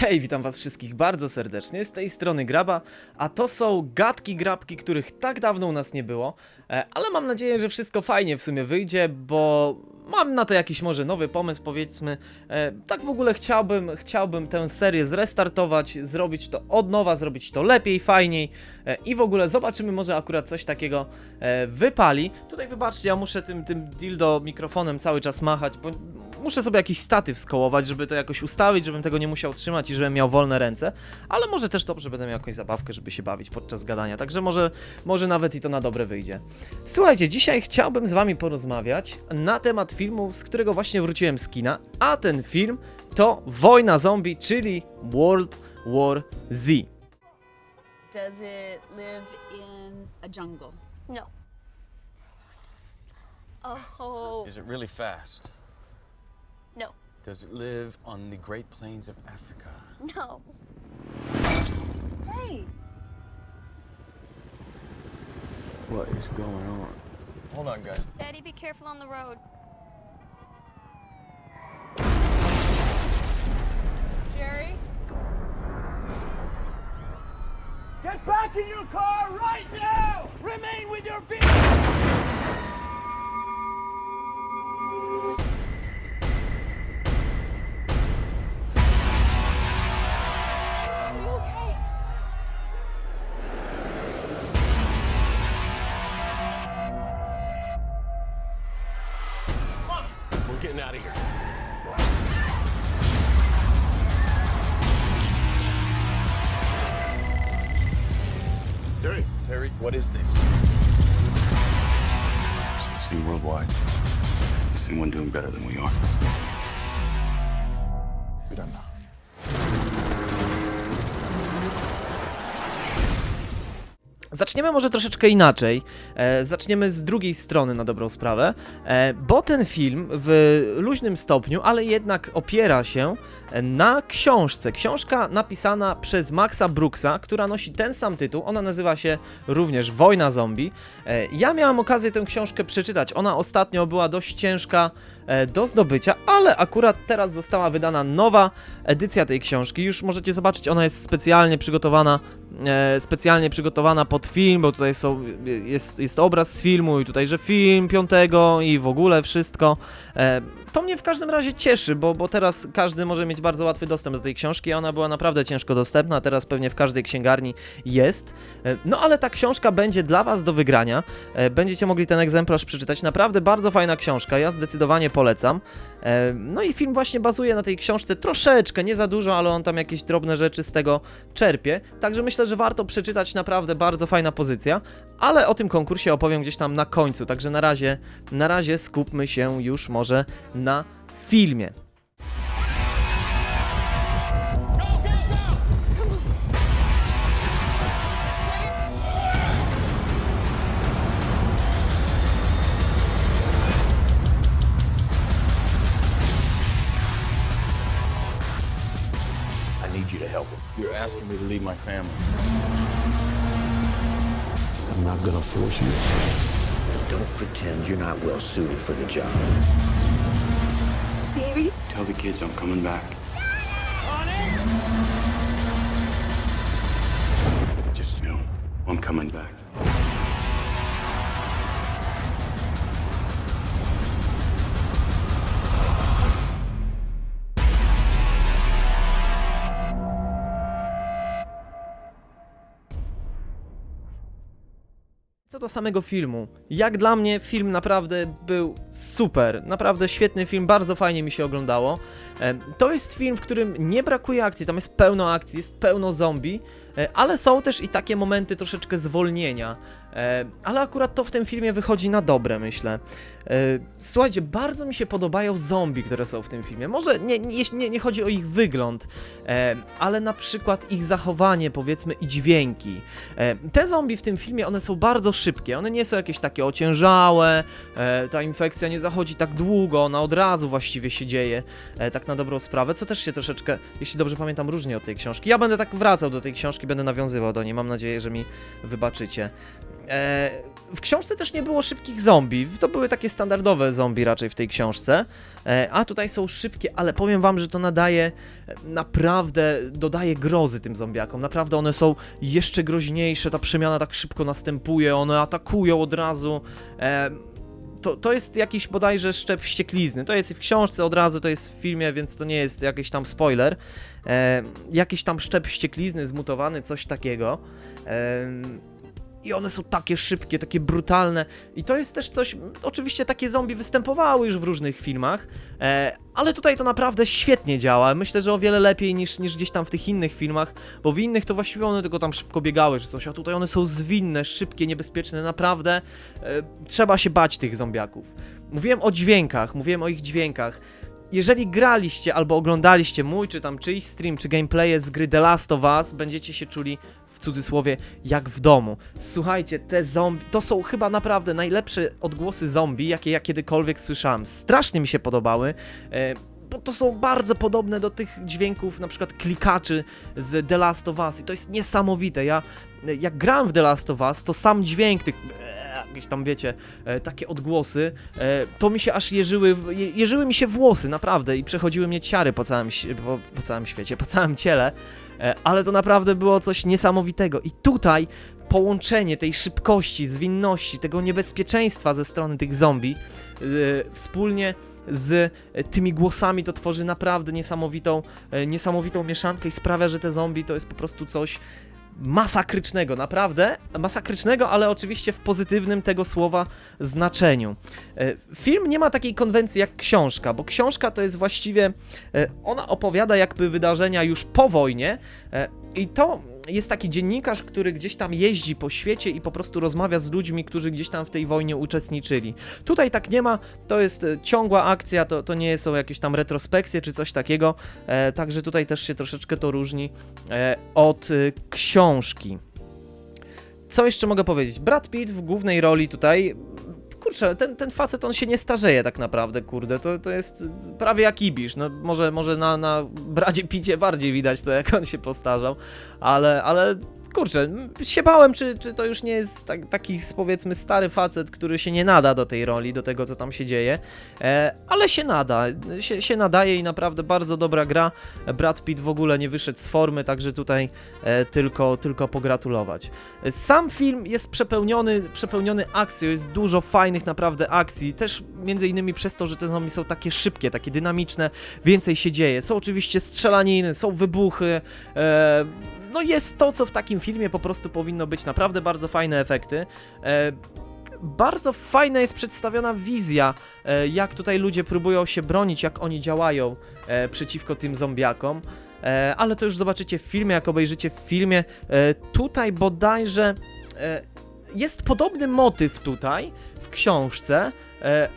Hej, witam was wszystkich bardzo serdecznie, z tej strony Graba, a to są gadki grabki, których tak dawno u nas nie było, e, ale mam nadzieję, że wszystko fajnie w sumie wyjdzie, bo mam na to jakiś może nowy pomysł powiedzmy, e, tak w ogóle chciałbym, chciałbym tę serię zrestartować, zrobić to od nowa, zrobić to lepiej, fajniej e, i w ogóle zobaczymy może akurat coś takiego e, wypali. Tutaj wybaczcie, ja muszę tym, tym dildo mikrofonem cały czas machać, bo muszę sobie jakiś statyw skołować, żeby to jakoś ustawić, żebym tego nie musiał trzymać i żebym miał wolne ręce, ale może też dobrze będę miał jakąś zabawkę, żeby się bawić podczas gadania, także może, może nawet i to na dobre wyjdzie. Słuchajcie, dzisiaj chciałbym z wami porozmawiać na temat filmu, z którego właśnie wróciłem z kina, a ten film to Wojna Zombie, czyli World War Z. Does it live in a jungle? No. Oh, Is it really fast? no. Does it live on the Great Plains of Africa? No. Hey, What is going on? Hold on, guys. Daddy, be careful on the road. Get back in your car right now! Remain with your okay? We're getting out of here. Terry, what is this? It's the worldwide. Is anyone doing better than we are? Zaczniemy może troszeczkę inaczej. E, zaczniemy z drugiej strony na dobrą sprawę, e, bo ten film w luźnym stopniu, ale jednak opiera się na książce. Książka napisana przez Maxa Brooksa, która nosi ten sam tytuł. Ona nazywa się również Wojna Zombie. E, ja miałem okazję tę książkę przeczytać. Ona ostatnio była dość ciężka do zdobycia, ale akurat teraz została wydana nowa edycja tej książki. Już możecie zobaczyć, ona jest specjalnie przygotowana, e, specjalnie przygotowana pod film, bo tutaj są, jest, jest obraz z filmu i tutaj, że film piątego i w ogóle wszystko. E, to mnie w każdym razie cieszy, bo, bo teraz każdy może mieć bardzo łatwy dostęp do tej książki, a ona była naprawdę ciężko dostępna, teraz pewnie w każdej księgarni jest. E, No ale ta książka będzie dla Was do wygrania. E, Będziecie mogli ten egzemplarz przeczytać. Naprawdę bardzo fajna książka, ja zdecydowanie polecam. E, No i film właśnie bazuje na tej książce troszeczkę, nie za dużo, ale on tam jakieś drobne rzeczy z tego czerpie. Także myślę, że warto przeczytać, naprawdę bardzo fajna pozycja. Ale o tym konkursie opowiem gdzieś tam na końcu, także na razie, na razie skupmy się już może na filmie. Asking me to leave my family. I'm not gonna force you. Don't pretend you're not well suited for the job. Baby? Tell the kids I'm coming back. Just, you know, I'm coming back. Co do samego filmu, jak dla mnie film naprawdę był super, naprawdę świetny film, bardzo fajnie mi się oglądało. To jest film, w którym nie brakuje akcji, tam jest pełno akcji, jest pełno zombie, e, ale są też i takie momenty troszeczkę zwolnienia. E, Ale akurat to w tym filmie wychodzi na dobre, myślę. E, Słuchajcie, bardzo mi się podobają zombie, które są w tym filmie. Może nie, nie, nie, chodzi o ich wygląd, e, ale na przykład ich zachowanie, powiedzmy, i dźwięki. Te zombie w tym filmie, one są bardzo szybkie, one nie są jakieś takie ociężałe, ta infekcja nie zachodzi tak długo, ona od razu właściwie się dzieje, tak na dobrą sprawę, co też się troszeczkę, jeśli dobrze pamiętam, różni od tej książki. Ja będę tak wracał do tej książki, będę nawiązywał do niej, mam nadzieję, że mi wybaczycie. E, w książce też nie było szybkich zombie. To były takie standardowe zombie raczej w tej książce. E, a tutaj są szybkie, ale powiem wam, że to nadaje e, naprawdę, dodaje grozy tym zombiakom. Naprawdę one są jeszcze groźniejsze, ta przemiana tak szybko następuje, one atakują od razu. To, to jest jakiś bodajże szczep wścieklizny. To jest w książce od razu, to jest w filmie, więc to nie jest jakiś tam spoiler. Jakiś tam szczep wścieklizny zmutowany, coś takiego. I one są takie szybkie, takie brutalne. I to jest też coś. Oczywiście takie zombie występowały już w różnych filmach, e, ale tutaj to naprawdę świetnie działa. Myślę, że o wiele lepiej niż, niż gdzieś tam w tych innych filmach, bo w innych to właściwie one tylko tam szybko biegały czy coś, a tutaj one są zwinne, szybkie, niebezpieczne. Naprawdę e, trzeba się bać tych zombiaków. Mówiłem o dźwiękach, mówiłem o ich dźwiękach. Jeżeli graliście albo oglądaliście mój, czy tam czyjś stream, czy gameplaye z gry The Last of Us, będziecie się czuli w cudzysłowie jak w domu. Słuchajcie, te zombie, to są chyba naprawdę najlepsze odgłosy zombie, jakie ja kiedykolwiek słyszałem. Strasznie mi się podobały. E, bo to są bardzo podobne do tych dźwięków, na przykład klikaczy z The Last of Us i to jest niesamowite. Ja, jak grałem w The Last of Us, to sam dźwięk tych jakieś tam, wiecie, e, takie odgłosy, e, to mi się aż jeżyły, je, jeżyły mi się włosy, naprawdę, i przechodziły mnie ciary po całym, po, po całym świecie, po całym ciele, e, ale to naprawdę było coś niesamowitego. I tutaj połączenie tej szybkości, zwinności, tego niebezpieczeństwa ze strony tych zombie, wspólnie z tymi głosami to tworzy naprawdę niesamowitą, niesamowitą mieszankę i sprawia, że te zombie to jest po prostu coś masakrycznego, naprawdę masakrycznego, ale oczywiście w pozytywnym tego słowa znaczeniu. E, Film nie ma takiej konwencji jak książka, bo książka to jest właściwie, e, ona opowiada jakby wydarzenia już po wojnie e, i to jest taki dziennikarz, który gdzieś tam jeździ po świecie i po prostu rozmawia z ludźmi, którzy gdzieś tam w tej wojnie uczestniczyli. Tutaj tak nie ma, to jest e, ciągła akcja, to, to nie są jakieś tam retrospekcje czy coś takiego, e, także tutaj też się troszeczkę to różni e, od e, książki. Co jeszcze mogę powiedzieć? Brad Pitt w głównej roli tutaj. Kurczę, ten, ten facet on się nie starzeje tak naprawdę, kurde. To, to jest prawie jak Ibisz. No może, może na, na Bradzie Picie bardziej widać to, jak on się postarzał, ale, ale kurczę, się bałem, czy, czy to już nie jest tak, taki powiedzmy stary facet, który się nie nada do tej roli, do tego co tam się dzieje, e, ale się nada, się, się nadaje i naprawdę bardzo dobra gra. Brad Pitt w ogóle nie wyszedł z formy, także tutaj e, tylko, tylko pogratulować. Sam film jest przepełniony, przepełniony akcją, jest dużo fajnych naprawdę akcji, też między innymi przez to, że te zombie są takie szybkie, takie dynamiczne, więcej się dzieje. Są oczywiście strzelaniny, są wybuchy, e, no jest to, co w takim filmie po prostu powinno być, naprawdę bardzo fajne efekty. E, bardzo fajna jest przedstawiona wizja, e, jak tutaj ludzie próbują się bronić, jak oni działają e, przeciwko tym zombiakom. E, ale to już zobaczycie w filmie, jak obejrzycie w filmie. E, tutaj bodajże e, jest podobny motyw tutaj w książce,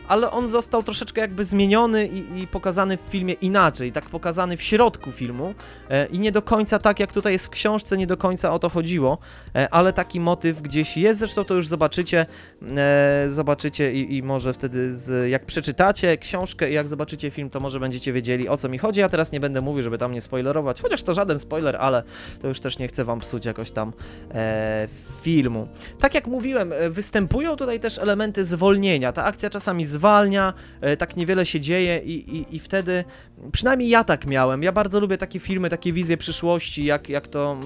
ale on został troszeczkę jakby zmieniony i, i pokazany w filmie inaczej, tak pokazany w środku filmu e, i nie do końca tak jak tutaj jest w książce, nie do końca o to chodziło, e, ale taki motyw gdzieś jest, zresztą to już zobaczycie, e, zobaczycie i, i może wtedy z, jak przeczytacie książkę i jak zobaczycie film, to może będziecie wiedzieli o co mi chodzi, ja teraz nie będę mówił, żeby tam nie spoilerować, chociaż to żaden spoiler, ale to już też nie chcę wam psuć jakoś tam e, filmu. Tak jak mówiłem, e, występują tutaj też elementy zwolnienia. Ta akcja czasami zwalnia, e, tak niewiele się dzieje i, i, i wtedy, przynajmniej ja tak miałem. Ja bardzo lubię takie filmy, takie wizje przyszłości, jak, jak to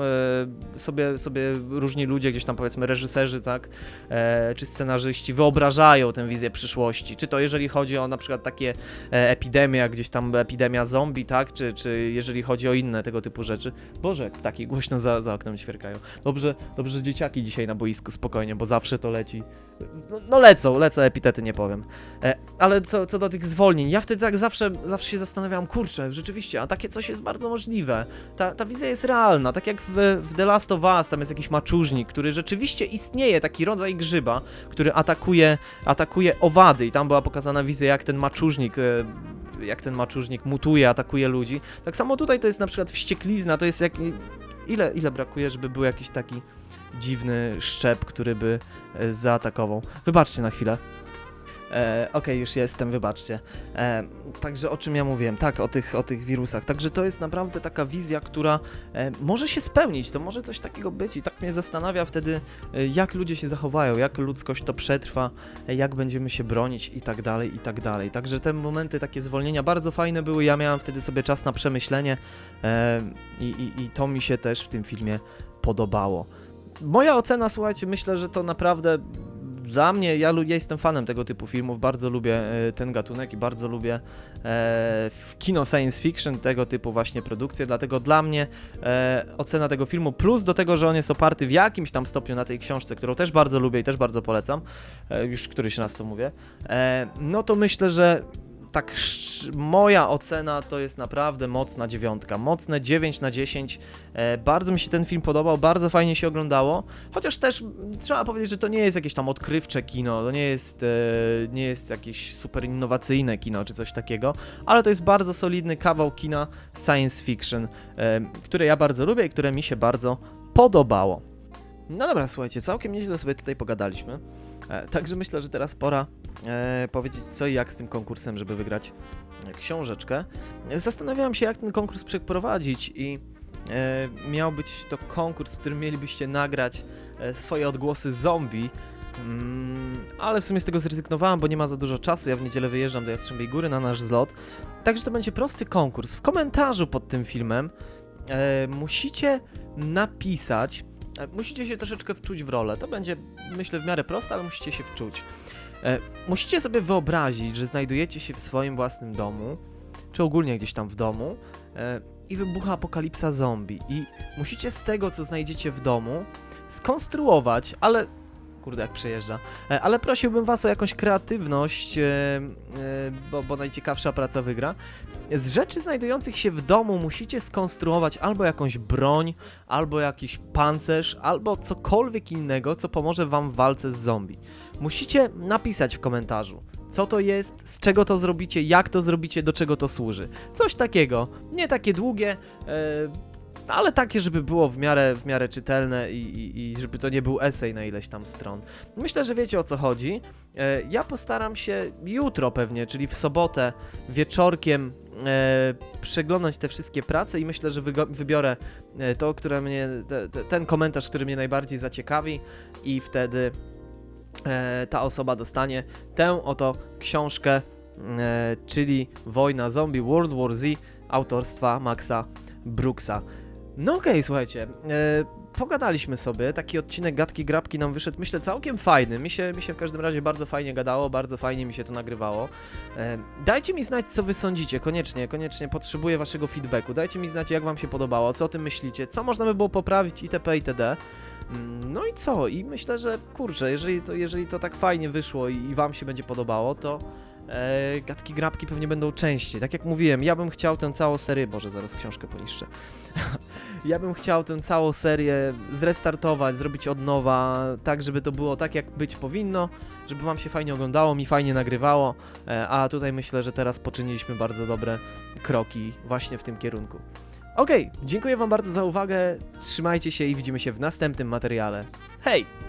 e, sobie, sobie różni ludzie, gdzieś tam powiedzmy reżyserzy, tak, e, czy scenarzyści wyobrażają tę wizję przyszłości. Czy to jeżeli chodzi o na przykład takie e, epidemie, jak gdzieś tam epidemia zombie, tak, czy, czy jeżeli chodzi o inne tego typu rzeczy. Boże, jak ptaki głośno za, za oknem ćwierkają. Dobrze, dobrze, dzieciaki dzisiaj na boisku, spokojnie, bo zawsze to leci. No, no lecą, lecą epitety, nie powiem. E, ale co, co do tych zwolnień, ja wtedy tak zawsze, zawsze się zastanawiam, kurczę, rzeczywiście, a takie coś jest bardzo możliwe. Ta, ta wizja jest realna, tak jak w, w The Last of Us, tam jest jakiś maczużnik, który rzeczywiście istnieje, taki rodzaj grzyba, który atakuje, atakuje owady i tam była pokazana wizja, jak ten maczużnik... E, jak ten maczużnik mutuje, atakuje ludzi. Tak samo tutaj to jest na przykład wścieklizna, to jest jak... Ile, ile brakuje, żeby był jakiś taki dziwny szczep, który by e, zaatakował. Wybaczcie na chwilę. E, Okej, już jestem, wybaczcie. E, także o czym ja mówiłem? Tak, o tych, o tych wirusach. Także to jest naprawdę taka wizja, która e, może się spełnić, to może coś takiego być i tak mnie zastanawia wtedy, e, jak ludzie się zachowają, jak ludzkość to przetrwa, e, jak będziemy się bronić i tak dalej, i tak dalej. Także te momenty, takie zwolnienia bardzo fajne były, ja miałem wtedy sobie czas na przemyślenie e, i, i, i to mi się też w tym filmie podobało. Moja ocena, słuchajcie, myślę, że to naprawdę dla mnie, ja, ja jestem fanem tego typu filmów, bardzo lubię e, ten gatunek i bardzo lubię e, kino science fiction tego typu właśnie produkcje, dlatego dla mnie e, ocena tego filmu, plus do tego, że on jest oparty w jakimś tam stopniu na tej książce, którą też bardzo lubię i też bardzo polecam, e, już któryś raz to mówię, e, no to myślę, że tak moja ocena to jest naprawdę mocna dziewiątka, mocne 9 na 10. E, bardzo mi się ten film podobał, bardzo fajnie się oglądało, chociaż też trzeba powiedzieć, że to nie jest jakieś tam odkrywcze kino, to nie jest, e, nie jest jakieś super innowacyjne kino czy coś takiego, ale to jest bardzo solidny kawał kina science fiction, e, które ja bardzo lubię i które mi się bardzo podobało. No dobra, słuchajcie, całkiem nieźle sobie tutaj pogadaliśmy. E, także myślę, że teraz pora e, powiedzieć co i jak z tym konkursem, żeby wygrać e, książeczkę. Zastanawiałem się, jak ten konkurs przeprowadzić i miał być to konkurs, w którym mielibyście nagrać swoje odgłosy zombie. Mm, ale w sumie z tego zrezygnowałem, bo nie ma za dużo czasu. Ja w niedzielę wyjeżdżam do Jastrzębiej Góry na nasz zlot. Także to będzie prosty konkurs. W komentarzu pod tym filmem musicie napisać, musicie się troszeczkę wczuć w rolę. To będzie, myślę, w miarę proste, ale musicie się wczuć. E, musicie sobie wyobrazić, że znajdujecie się w swoim własnym domu, czy ogólnie gdzieś tam w domu, e, i wybucha apokalipsa zombie. I musicie z tego, co znajdziecie w domu, skonstruować, ale. Kurde, jak przejeżdża. E, Ale prosiłbym Was o jakąś kreatywność, e, e, bo, bo najciekawsza praca wygra. Z rzeczy znajdujących się w domu musicie skonstruować albo jakąś broń, albo jakiś pancerz, albo cokolwiek innego, co pomoże Wam w walce z zombie. Musicie napisać w komentarzu, co to jest, z czego to zrobicie, jak to zrobicie, do czego to służy. Coś takiego, nie takie długie, e, ale takie, żeby było w miarę, w miarę czytelne i, i, i żeby to nie był esej na ileś tam stron. Myślę, że wiecie o co chodzi. E, ja postaram się jutro pewnie, czyli w sobotę wieczorkiem e, przeglądać te wszystkie prace i myślę, że wybiorę e, to, które mnie, te, te, ten komentarz, który mnie najbardziej zaciekawi i wtedy e, ta osoba dostanie tę oto książkę, e, czyli Wojna Zombie World War Z autorstwa Maxa Brooksa. No okej, słuchajcie, e, pogadaliśmy sobie, taki odcinek Gadki Grabki nam wyszedł, myślę, całkiem fajny, mi się, mi się w każdym razie bardzo fajnie gadało, bardzo fajnie mi się to nagrywało. E, dajcie mi znać, co wy sądzicie, koniecznie, koniecznie potrzebuję waszego feedbacku, dajcie mi znać, jak wam się podobało, co o tym myślicie, co można by było poprawić itp. itd. Mm, No i co? I myślę, że kurczę, jeżeli to, jeżeli to tak fajnie wyszło i, i wam się będzie podobało, to e, gadki grabki pewnie będą częściej. Tak jak mówiłem, ja bym chciał tę całą serię, Boże, zaraz książkę poniszczę. ja bym chciał tę całą serię zrestartować, zrobić od nowa, tak żeby to było tak jak być powinno, żeby wam się fajnie oglądało, mi fajnie nagrywało, e, a tutaj myślę, że teraz poczyniliśmy bardzo dobre kroki właśnie w tym kierunku. Okej, dziękuję wam bardzo za uwagę, trzymajcie się i widzimy się w następnym materiale. Hej!